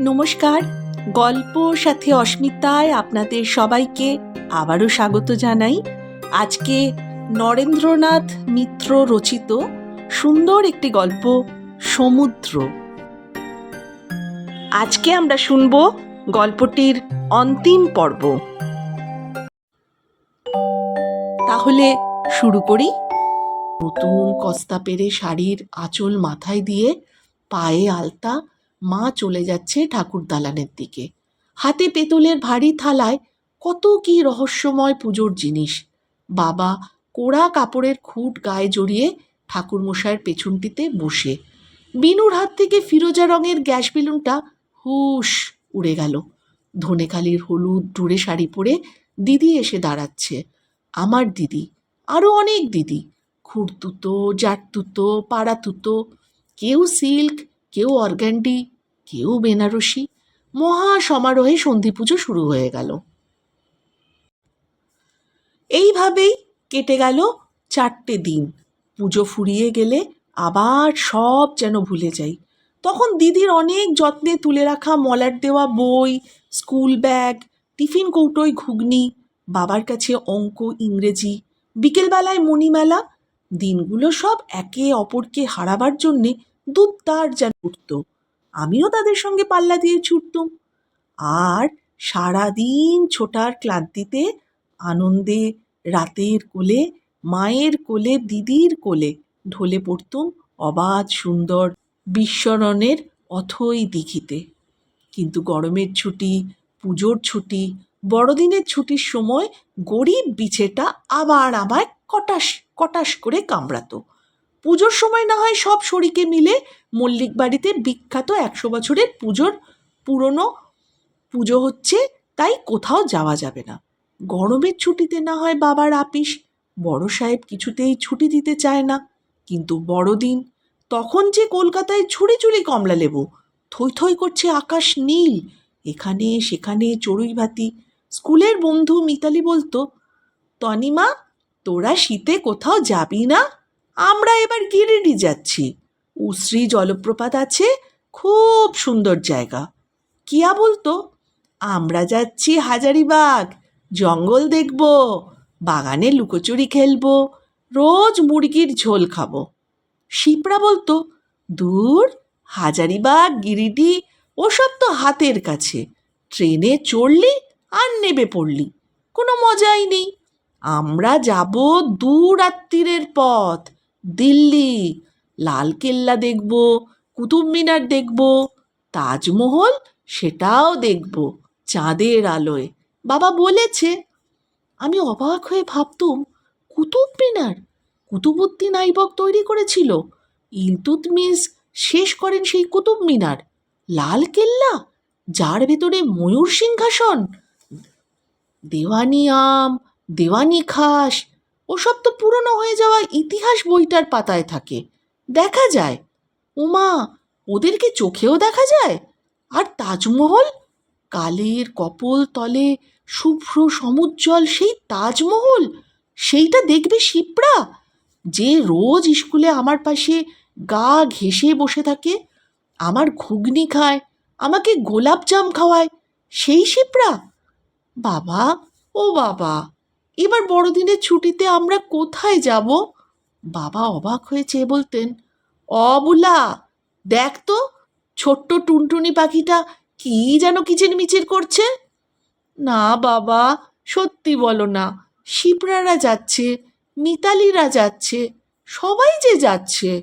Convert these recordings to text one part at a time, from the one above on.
নমস্কার। গল্প সাথে অস্মিতায় আপনাদের সবাইকে আবারও স্বাগত জানাই। আজকে নরেন্দ্রনাথ মিত্র রচিত সুন্দর একটি গল্প, সমুদ্র। আজকে আমরা শুনব গল্পটির অন্তিম পর্ব। তাহলে শুরু করি। নতুন কস্তা পেরে শাড়ির আঁচল মাথায় দিয়ে পায়ে আলতা মা চলে যাচ্ছে ঠাকুর দালানের দিকে। হাতে পেতলের ভারী থালায় কত কি রহস্যময় পুজোর জিনিস। বাবা কোড়া কাপড়ের খুঁট গায়ে জড়িয়ে ঠাকুর মশাইয়ের পেছনটিতে বসে। বিনুর হাত থেকে ফিরোজা রঙের গ্যাস বেলুনটা হুশ উড়ে গেল। ধনেখালির হলুদ ডুরে শাড়ি পরে দিদি এসে দাঁড়াচ্ছে। আমার দিদি আরও অনেক দিদি। খুঁড়তুতো জাটতুতো পাড়াতুতো, কেউ সিল্ক কেউ অর্গ্যান্ডি কেউ বেনারসি, মহা সমারোহে সন্ধি পুজো শুরু হয়ে গেল। এইভাবেই কেটে গেল চারটে দিন। পুজো ফুরিয়ে গেলে আবার সব যেন ভুলে যাই। তখন দিদির অনেক যত্নে তুলে রাখা মলার দেওয়া বই, স্কুল ব্যাগ, টিফিন কৌটোয় ঘুগনি, বাবার কাছে অঙ্ক, ইংরেজি, বিকেলবেলায় মণিমেলা, দিনগুলো সব একে অপরকে হারাবার জন্যে দুত্তার যেন উঠত। আমিও তাদের সঙ্গে পাল্লা দিয়ে ছুটতুম। আর সারাদিন ছোটার ক্লান্তিতে আনন্দে রাতের কোলে, মায়ের কোলে, দিদির কোলে ঢলে পড়তুম অবাধ সুন্দর বিস্মরণের অথই দিঘিতে। কিন্তু গরমের ছুটি, পুজোর ছুটি, বড়দিনের ছুটির সময় গরিব বিছেটা আবার আমায় কটাস কটাস করে কামড়াতো। পুজোর সময় না হয় সব শরিকে মিলে মল্লিক বাড়িতে বিখ্যাত একশো বছরের পুজোর পুরনো পুজো হচ্ছে, তাই কোথাও যাওয়া যাবে না। গরমের ছুটিতে না হয় বাবার আপিস, বড় সাহেব কিছুতেই ছুটি দিতে চায় না। কিন্তু বড়দিন, তখন যে কলকাতায় ছুড়ে চুড়ি কমলা লেবু, থই থই করছে আকাশ নীল, এখানে সেখানে চড়ুই ভাতি। স্কুলের বন্ধু মিতালি বলতো, তনিমা, তোরা শীতে কোথাও যাবি না? আমরা এবার গিরিডি যাচ্ছি। উশ্রী জলপ্রপাত আছে, খুব সুন্দর জায়গা। কিয়া বলতো, আমরা যাচ্ছি হাজারিবাগ, জঙ্গল দেখব, বাগানে লুকোচুরি খেলব, রোজ মুরগির ঝোল খাব। শিপরা বলতো, দূর, হাজারিবাগ, গিরিডি, ওসব তো হাতের কাছে। ট্রেনে চড়লি আর নেবে পড়লি, কোনো মজাই নেই। আমরা যাব দু রাত্রিরের পথ। দিল্লি লালকেল্লা দেখব, কুতুব মিনার দেখব, তাজমহল সেটাও দেখব চাঁদের আলোয়। বাবা বলেছে, আমি অবাক হয়ে ভাবতুম, কুতুব মিনার কুতুবুদ্দিন আইবক তৈরি করেছিল। ইলতুতমিস শেষ করেন সেই কুতুব মিনার। লাল কেল্লা, যার ভেতরে ময়ূর সিংহাসন। দেওয়ানি আম, দেওয়ানি খাস ওসব তো পুরনো হয়ে যাওয়া ইতিহাস বইটার পাতায় থাকে। দেখা যায়। উমা ওদেরকে চোখেও দেখা যায়? আর তাজমহল? কালের কপল তলে শুভ্র সমুজ্জ্বল সেই তাজমহল? সেইটা দেখবে শিপ্রা? যে রোজ স্কুলে আমার পাশে গা ঘেঁষে বসে থাকে, আমার ঘুগনি খায়, আমাকে গোলাপ জাম খাওয়ায়, সেই শিপ্রা? বাবা, ও বাবা! এবার বড়দিনের ছুটিতে আমরা কোথায় যাব? বাবা অবাক হয়ে চেয়ে বলতেন অবুলা দেখ তো, ছোট্ট টুনটুনি পাখিটা কি যেন কিচিরমিচির করছে? না বাবা, সত্যি বলো না শিপ্রারা যাচ্ছে, মিতালিরা যাচ্ছে, সবাই যে যাচ্ছে।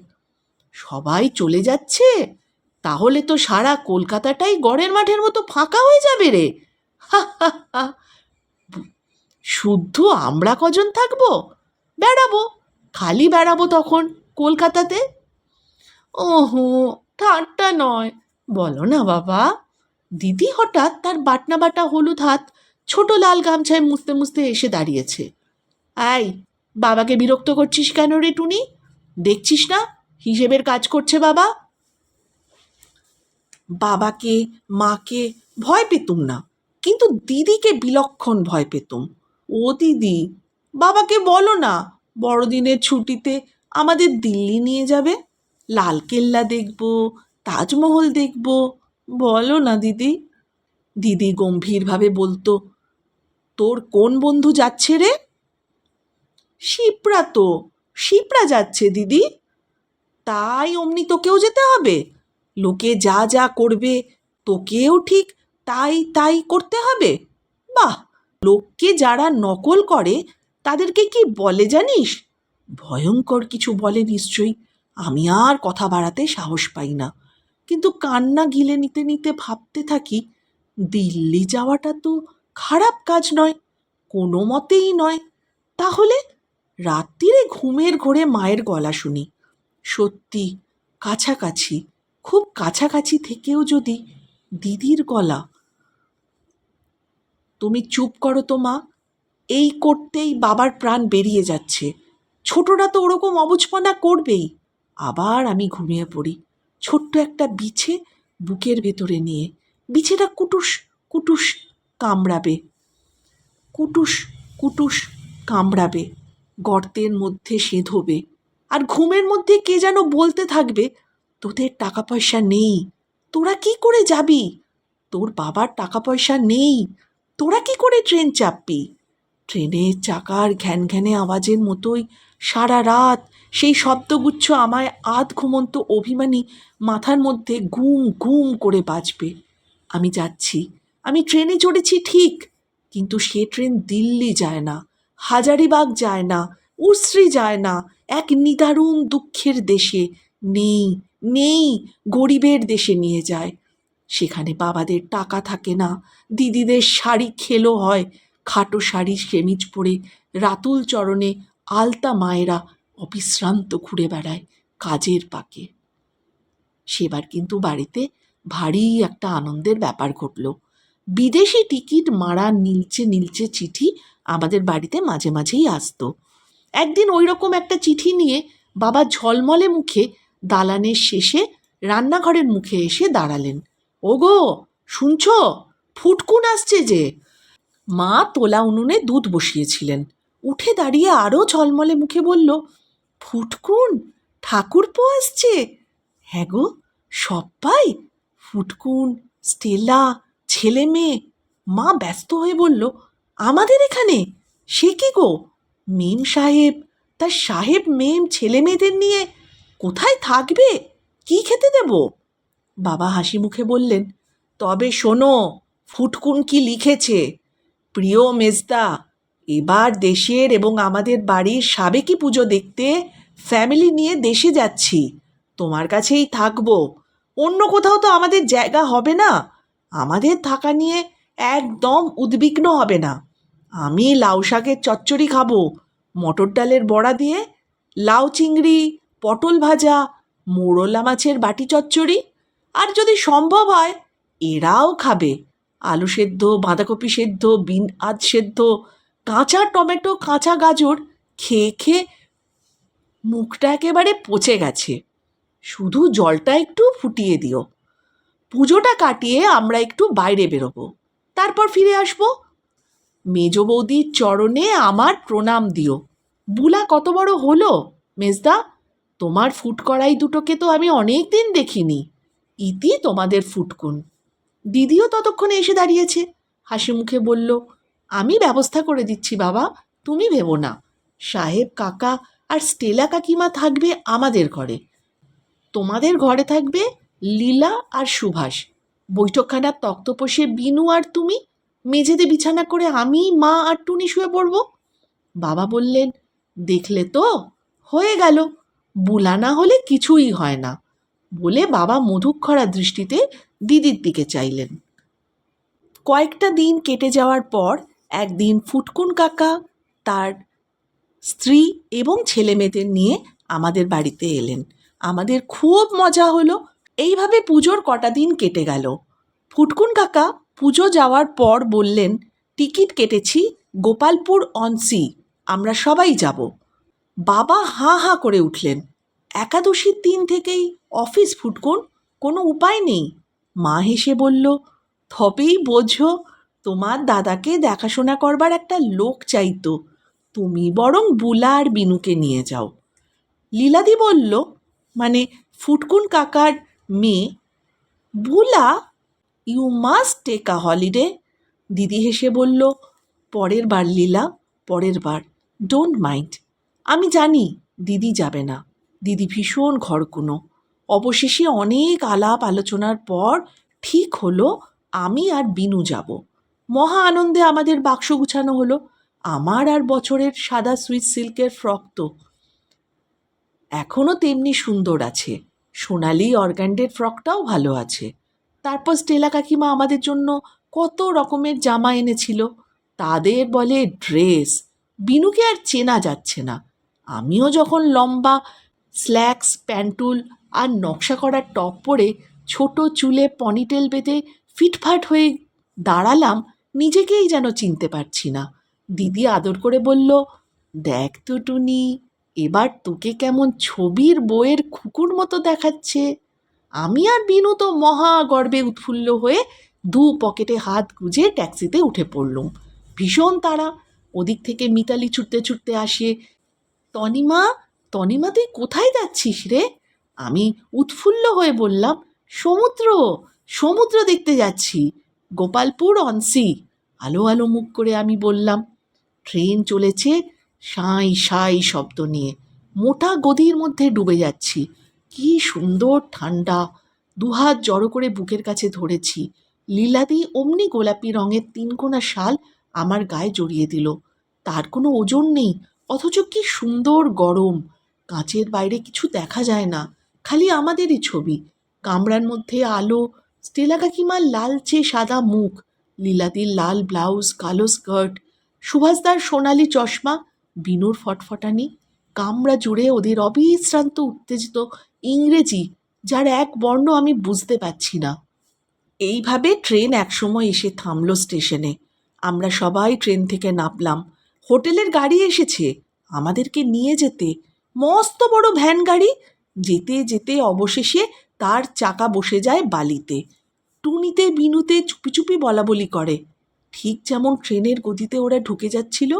সবাই চলে যাচ্ছে? তাহলে তো সারা কলকাতাটাই গড়ের মাঠের মতো ফাঁকা হয়ে যাবে রে! হা হা হা শুদ্ধ আমরা কজন থাকব? বেড়াবো। খালি বেড়াবো তখন কলকাতাতে? ওহো, ঠাট্টা নয়। বলো না বাবা। দিদি হঠাৎ তার বাটনা বাটা হলুদ হাত ছোট লাল গামছায় মুছতে মুছতে এসে দাঁড়িয়েছে। আই বাবাকে বিরক্ত করছিস কেন রে টুনি? দেখছিস না? হিসেবের কাজ করছে বাবা। বাবাকে, মাকে ভয় পেতুম না, কিন্তু দিদিকে বিলক্ষণ ভয় পেতুম। ও দিদি, বাবাকে বলো না, বড়দিনের ছুটিতে আমাদের দিল্লি নিয়ে যাবে। লালকেল্লা দেখব, তাজমহল দেখব, বলো না দিদি। দিদি গম্ভীরভাবে বলতো, তোর কোন বন্ধু যাচ্ছে রে? শিপ্রা তো, শিপ্রা যাচ্ছে দিদি। তাই অমনি তোকেও যেতে হবে। লোকে যা যা করবে, তোকেও ঠিক তাই তাই করতে হবে। বাহ! লোককে যারা নকল করে, তাদেরকে কি বলে জানিস? ভয়ঙ্কর কিছু বলে নিশ্চয়ই। আমি আর কথা বাড়াতে সাহস পাই না। কিন্তু কান্না গিলে নিতে নিতে ভাবতে থাকি, দিল্লি যাওয়াটা তো খারাপ কাজ নয়, কোনো মতেই নয়। তাহলে রাত্রিরে ঘুমের ঘোরে মায়ের গলা শুনি। সত্যি, কাছাকাছি, খুব কাছাকাছি থেকেও যদি দিদির গলা তুমি চুপ করো তো মা। এই করতেই বাবার প্রাণ বেরিয়ে যাচ্ছে। ছোটরা তো ওরকম অবুঝপনা করবেই। আবার আমি ঘুমিয়ে পড়ি। ছোট্ট একটা বিছে বুকের ভেতরে নিয়ে। বিছেটা কুটুস কুটুস কামড়াবে। কুটুস কুটুস কামড়াবে। গর্তের মধ্যে সেঁধোবে আর ঘুমের মধ্যে কে যেন বলতে থাকবে, তোদের টাকা পয়সা নেই। তোরা কি করে যাবি? তোর বাবার টাকা পয়সা নেই। তোরা কি করে ট্রেন চাপবি? ট্রেনের চাকার ঘ্যান ঘ্যানে আওয়াজের মতোই সারা রাত সেই শব্দগুচ্ছ আমায় আধ ঘুমন্ত অভিমানী মাথার মধ্যে ঘুম ঘুম করে বাজবে। আমি যাচ্ছি। আমি ট্রেনে চড়েছি ঠিক, কিন্তু সে ট্রেন দিল্লি যায় না, হাজারিবাগ যায় না উশ্রী যায় না, এক নিদারুণ দুঃখের দেশে, নেই নেই, গরিবের দেশে নিয়ে যায়। সেখানে বাবাদের টাকা থাকে না। দিদিদের শাড়ি খেলো হয়। খাটো শাড়ি সেমিজ পরে রাতুল চরণে আলতা মায়েরা অবিশ্রান্ত ঘুরে বেড়ায় কাজের পাকে। সেবার কিন্তু বাড়িতে ভারী একটা আনন্দের ব্যাপার ঘটল। বিদেশি টিকিট মারা নীলচে নীলচে চিঠি আমাদের বাড়িতে মাঝে মাঝেই আসতো। একদিন ওই রকম একটা চিঠি নিয়ে বাবা ঝলমলে মুখে, দালানের শেষে রান্নাঘরের মুখে এসে দাঁড়ালেন। ওগো, শুনছ? ফুটকুন আসছে যে। মা তোলা উনুনে দুধ বসিয়েছিলেন। উঠে দাঁড়িয়ে আরও ঝলমলে মুখে বলল, ফুটকুন, ঠাকুরপো আসছে? হ্যাঁ গো, সব্বাই। ফুটকুন, স্টেলা ছেলে মেয়ে মা ব্যস্ত হয়ে বলল, আমাদের এখানে? সে কি গো? মেম সাহেব তার সাহেব মেম ছেলে মেয়েদের নিয়ে কোথায় থাকবে? কি খেতে দেব? বাবা হাসি মুখে বললেন, তবে শোনো, ফুটকুন কি লিখেছে? প্রিয় মেজদা, এবার দেশের এবং আমাদের বাড়ির সাবেকি পুজো দেখতে ফ্যামিলি নিয়ে দেশে যাচ্ছি। তোমার কাছেই থাকব। অন্য কোথাও তো আমাদের জায়গা হবে না। আমাদের থাকা নিয়ে একদম উদ্বিগ্ন হবে না। আমি লাউ শাকের চচ্চড়ি খাব, মটর ডালের বড়া দিয়ে, লাউ চিংড়ি, পটল ভাজা, মোরলা মাছের বাটি চচ্চড়ি আর যদি সম্ভব হয়, এরাও খাবে। আলু সেদ্ধ, বাঁধাকপি সেদ্ধ, বিন আজ সেদ্ধ, কাঁচা টমেটো, কাঁচা গাজর, খেয়ে খেয়ে মুখটা একেবারে পচে গেছে। শুধু জলটা একটু ফুটিয়ে দিও। পুজোটা কাটিয়ে আমরা একটু বাইরে বেরোবো। তারপর ফিরে আসব। মেজ বৌদির চরণে আমার প্রণাম দিও। বুলা কত বড় হলো, মেজদা? তোমার ফুট কড়াই দুটোকে তো আমি অনেক দিন দেখিনি। ইতি তোমাদের ফুটকুন। দিদিও ততক্ষণে এসে দাঁড়িয়েছে। হাসি মুখে বলল, আমি ব্যবস্থা করে দিচ্ছি বাবা, তুমি ভেবো না। সাহেব কাকা আর স্টেলা কাকিমা থাকবে আমাদের ঘরে। তোমাদের ঘরে থাকবে লীলা আর সুভাষ। বৈঠকখানার তক্তপোষে বিনু আর তুমি, মেঝেতে বিছানা করে আমি, মা আর টুনি শুয়ে পড়ব? বাবা বললেন, দেখলে তো, হয়ে গেল। বুলা না হলে কিছুই হয় না। বলে বাবা মধুক্ষরা দৃষ্টিতে দিদির দিকে চাইলেন। কয়েকটা দিন কেটে যাওয়ার পর একদিন ফুটকুন কাকা তার স্ত্রী এবং ছেলে মেয়েদের নিয়ে আমাদের বাড়িতে এলেন। আমাদের খুব মজা হলো। এইভাবে পুজোর কটা দিন কেটে গেল। ফুটকুন কাকা পুজো যাওয়ার পর বললেন, টিকিট কেটেছি গোপালপুর অনসি, আমরা সবাই যাব। বাবা হাঁ হাঁ করে উঠলেন। একাদশীর দিন থেকেই অফিস ফুটকুন কোনো উপায় নেই। মা হেসে বলল, তবেই বোঝো, তোমার দাদাকে দেখাশোনা করবার একটা লোক চাইতো। তুমি বরং বুলা আর বিনুকে নিয়ে যাও। লীলাদি বলল মানে ফুটকুন কাকার মেয়ে? Bula? You must take a holiday দিদি হেসে বলল, পরের বার লীলা, পরের বার। ডোন্ট মাইন্ড আমি জানি দিদি যাবে না। দিদি ভীষণ ঘরকুনো। অবশেষে অনেক আলাপ আলোচনার পর ঠিক হলো, আমি আর বিনু যাব। মহা আনন্দে আমাদের বাক্স গুছানো হলো। আমার আর বছরের সাদা সুইস সিল্কের ফ্রক তো। এখনও তেমনি সুন্দর আছে। সোনালি অর্গ্যান্ডের ফ্রকটাও ভালো আছে। তারপর স্টেলা কাকিমা আমাদের জন্য কত রকমের জামা এনেছিল। তাদের বলে ড্রেস। বিনুকে আর চেনা যাচ্ছে না। আমিও যখন লম্বা স্ল্যাক্স, প্যান্টুল আর নকশা করা টপ পরে ছোট চুলে পনিটেল বেঁধে ফিটফাট হয়ে দাঁড়ালাম, নিজেকেই যেন চিনতে পারছি না। দিদি আদর করে বলল, দেখ তো টুনি, এবার তোকে কেমন ছবির বইয়ের খুকুর মতো দেখাচ্ছে। আমি আর বিনু তো মহা গর্বে উৎফুল্ল হয়ে দু পকেটে হাত গুজে ট্যাক্সিতে উঠে পড়লুম। ভীষণ তারা ওদিক থেকে মিতালি ছুটতে ছুটতে আসে, তনিমা তনিমা তুই কোথায় যাচ্ছিস রে? আমি উৎফুল্ল হয়ে বললাম, সমুদ্র সমুদ্র দেখতে যাচ্ছি, গোপালপুর অনসি আলো আলো মুখ করে আমি বললাম, ট্রেন চলেছে, সাঁই সাঁই শব্দ নিয়ে, মোটা গদির মধ্যে ডুবে যাচ্ছি। কি সুন্দর ঠান্ডা, দুহাত জড়ো করে বুকের কাছে ধরেছি। লীলাদি অমনি গোলাপি রঙের তিনকোনা শাল আমার গায়ে জড়িয়ে দিল। তার কোনো ওজন নেই, অথচ কি সুন্দর গরম। কাঁচের বাইরে কিছু দেখা যায় না, খালি আমাদেরই ছবি। কামরার মধ্যে আলো, স্টেলা কাকিমার লালচে সাদা মুখ, লীলাদির লাল ব্লাউজ, কালো স্কার্ট, সুভাষদার সোনালি চশমা, বিনুর ফটফটানি, কামরা জুড়ে ওদের অবিশ্রান্ত উত্তেজিত ইংরেজি, যার এক বর্ণ আমি বুঝতে পারছি না। এইভাবে ট্রেন একসময় এসে থামল স্টেশনে। আমরা সবাই ট্রেন থেকে নামলাম। হোটেলের গাড়ি এসেছে। আমাদেরকে নিয়ে যেতে মস্ত বড় ভ্যান গাড়ি। যেতে যেতে অবশেষে তার চাকা বসে যায় বালিতে। টুনিতে বিনুতে চুপি চুপি বলা বলি করে। ঠিক যেমন ট্রেনের গতিতে ওরা ঢুকে যাচ্ছিল,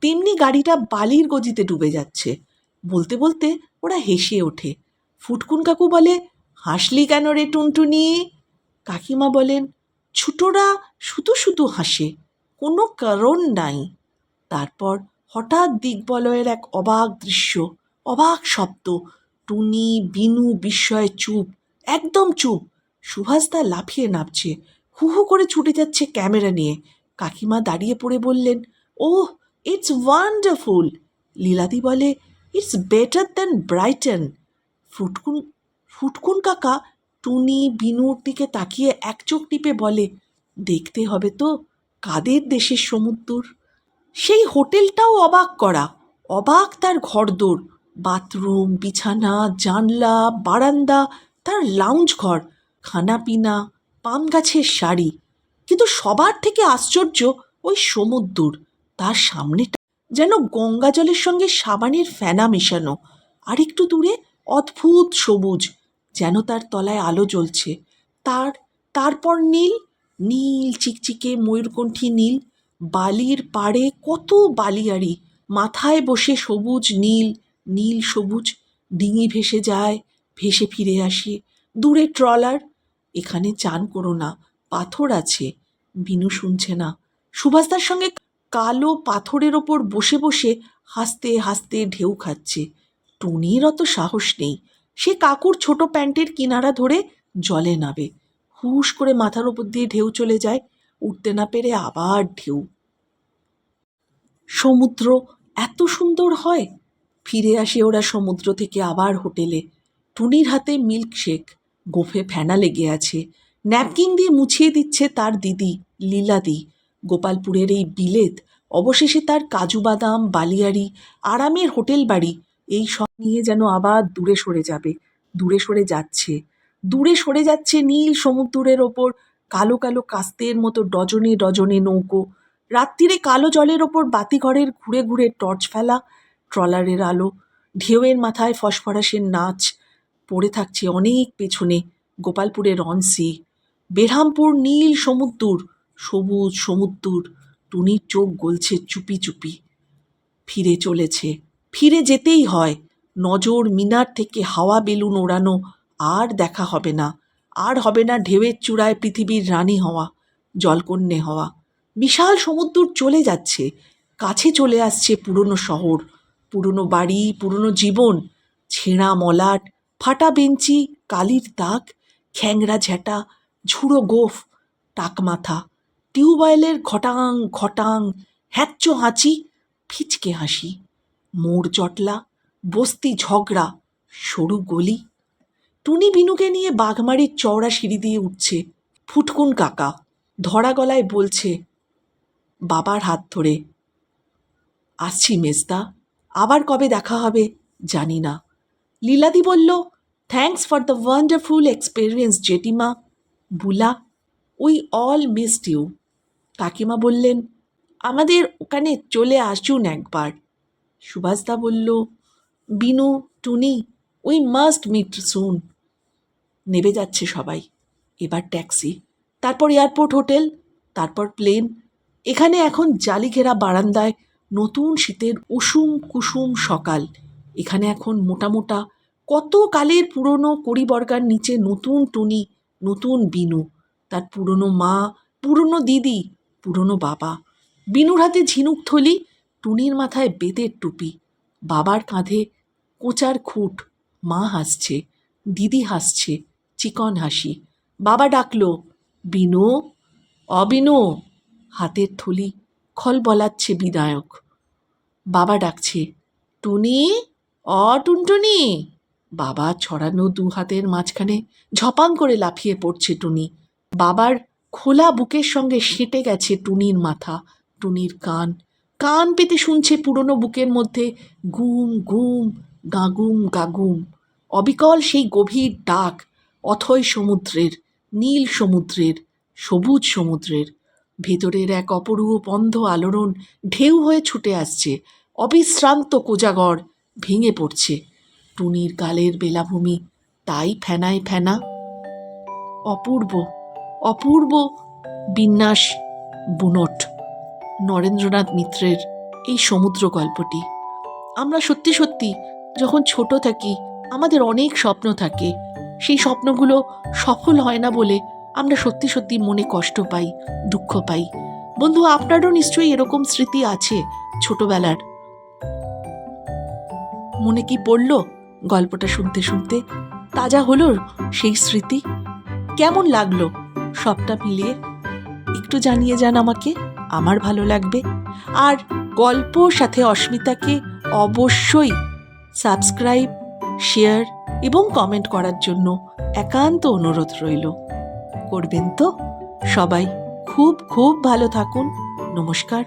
তেমনি গাড়িটা বালির গতিতে ডুবে যাচ্ছে। বলতে বলতে ওরা হেসে ওঠে। ফুটকুন কাকু বলে, হাসলি কেন রে টুনটুনি? কাকিমা বলেন, ছোটরা শুধু শুধু হাসে, কোনো কারণ নাই। তারপর হঠাৎ দিগ্বলয়ের এক অবাক দৃশ্য। অবাক শব্দ। টুনি, বিনু, বিস্ময়ে চুপ, একদম চুপ। সুভাষ সুভাষদা লাফিয়ে নামছে। হু হু করে ছুটে যাচ্ছে ক্যামেরা নিয়ে। কাকিমা দাঁড়িয়ে পড়ে বললেন ও ইটস ওয়ান্ডারফুল লীলাদি বলে it's better than Brighton Phutkun Phutkun কাকা টুনি, বিনুর দিকে তাকিয়ে এক চোখ টিপে বলে, দেখতে হবে তো, কাদের দেশের সমুদ্র সেই হোটেলটাও অবাক করা। অবাক তার ঘরদোর। বাথরুম, বিছানা, জানলা, বারান্দা, তার লাউঞ্জ ঘর, খানাপিনা, পাম গাছের শাড়ি। কিন্তু সবার থেকে আশ্চর্য ওই সমুদ্র তার সামনেটা যেন গঙ্গা জলের সঙ্গে সাবানের ফেনা মেশানো। আর একটু দূরে অদ্ভুত সবুজ, যেন তার তলায় আলো জ্বলছে। তার, তারপর নীল নীল চিকচিকে ময়ূরকণ্ঠী নীল। বালির পাড়ে কত বালিয়াড়ি। মাথায় বসে সবুজ, নীল নীল সবুজ ডিঙি ভেসে যায়, ভেসে ফিরে আসি। দূরে ট্রলার। এখানে চান করো না, পাথর আছে। বিনু শুনছে না। সুভাষদার সঙ্গে কালো পাথরের ওপর বসে বসে হাসতে হাসতে ঢেউ খাচ্ছে। টুনির অত সাহস নেই। সে কাকুর ছোট প্যান্টের কিনারা ধরে জলে নাবে। হুশ করে মাথার ওপর দিয়ে ঢেউ চলে যায়। উঠতে না পেরে আবার ঢেউ। সমুদ্র এত সুন্দর হয়। ফিরে আসে ওরা সমুদ্র থেকে আবার হোটেলে। টুনির হাতে মিল্কশেক, গোফে ফেনা লেগে আছে। ন্যাপকিন দিয়ে মুছিয়ে দিচ্ছে তার দিদি, লীলাদি। গোপালপুরের এই বিলেত, অবশেষে তার কাজু বাদাম, বালিয়াড়ি, আরামের হোটেল বাড়ি, এই সব নিয়ে যেন আবার দূরে সরে যাবে, দূরে সরে যাচ্ছে। দূরে সরে যাচ্ছে নীল সমুদ্রের ওপর, কালো কালো কাস্তের মতো ডজনে ডজনে নৌকো। রাত্রিরে কালো জলের ওপর বাতিঘরের ঘুরে ঘুরে টর্চ ফেলা ট্রলারের আলো, ঢেউয়ের মাথায় ফসফরাসের নাচ, পড়ে থাকছে অনেক পেছনে গোপালপুরের অনসি। বেরহামপুর নীল সমুদ্র সবুজ সমুদ্র টুনির চোখ গলছে চুপি চুপি। ফিরে চলেছে, ফিরে যেতেই হয়, নজর মিনার থেকে হাওয়া বেলুন ওড়ানো, আর দেখা হবে না, আর হবে না ঢেউয়ের চূড়ায় পৃথিবীর রানী হওয়া, জলকন্যে হওয়া। বিশাল সমুদ্র চলে যাচ্ছে, কাছে চলে আসছে পুরনো শহর পুরনো বাড়ি, পুরনো জীবন, ছেঁড়া মলাট, ফাটা বেঞ্চি, কালির দাগ, খ্যাংরা ঝ্যাঁটা ঝুড়ো গোফ টাক টাকমাথা, টিউবওয়েলের ঘটাং ঘটাং, হ্যাচ্চো হাঁচি, ফিচকে হাসি, মোড় জটলা বস্তি ঝগড়া, সরু গলি। টুনি বিনুকে নিয়ে বাঘমারির চওড়া সিঁড়ি দিয়ে উঠছে ফুটকুন কাকা, ধরা গলায় বলছে, বাবার হাত ধরে, আসছি মেজদা। আবার কবে দেখা হবে জানি না। লীলাদি বলল thanks for the wonderful experience জেঠিমা। Bula we all missed you কাকিমা বললেন, আমাদের ওখানে চলে আসুন একবার। সুভাষদা বলল, Binu, Tuni we must meet soon নেবে যাচ্ছে সবাই। এবার ট্যাক্সি, তারপর এয়ারপোর্ট হোটেল, তারপর প্লেন। এখানে এখন জালি ঘেরা বারান্দায় নতুন শীতের উষুম কুসুম সকাল। এখানে এখন মোটা মোটা কত কালের পুরনো কড়িবর্গার নিচে নতুন টুনি, নতুন বিনু, তার পুরনো মা, পুরনো দিদি, পুরনো বাবা। বিনুর হাতে ঝিনুক থলি, টুনির মাথায় বেতের টুপি। বাবার কাঁধে কোচার খুঁট, মা হাসছে, দিদি হাসছে, চিকন হাসি। বাবা ডাকলো, বিনু, অবিনু। হাতের থলি খল বলাচ্ছে বিনায়ক বাবা ডাকছে, টুনি, অ, টুনটুনি। বাবা ছড়ানো দু হাতের মাঝখানে ঝপাং করে লাফিয়ে পড়ছে টুনি। বাবার খোলা বুকের সঙ্গে সেঁটে গেছে টুনির মাথা, টুনির কান। কান পেতে শুনছে পুরনো বুকের মধ্যে গুম গুম, গাগুম গাগুম। অবিকল সেই গভীর ডাক, অথই সমুদ্রের, নীল সমুদ্রের, সবুজ সমুদ্রের। ভেতরের এক অপরূপ অন্ধ আলোড়ন ঢেউ হয়ে ছুটে আসছে। অবিশ্রান্ত কোজাগর ভেঙে পড়ছে। টুনির গালের বেলাভূমি তাই ফেনায় ফেনা। অপূর্ব অপূর্ব বিন্যাস বুনট। নরেন্দ্রনাথ মিত্রের এই সমুদ্র গল্পটি। আমরা সত্যি সত্যি যখন ছোট থাকি, আমাদের অনেক স্বপ্ন থাকে। সেই স্বপ্নগুলো সফল হয় না বলে আমরা সত্যি সত্যি মনে কষ্ট পাই, দুঃখ পাই। বন্ধু, আপনারও নিশ্চয়ই এরকম স্মৃতি আছে ছোটবেলার। মনে কি পড়ল গল্পটা শুনতে শুনতে? তাজা হলো সেই স্মৃতি? কেমন লাগল সবটা মিলিয়ে? একটু জানিয়ে যান আমাকে, আমার ভালো লাগবে। আর গল্প সাথে অস্মিতাকে অবশ্যই সাবস্ক্রাইব, শেয়ার এবং কমেন্ট করার জন্য একান্ত অনুরোধ রইল। করবেন তো? সবাই খুব খুব ভালো থাকুন। নমস্কার।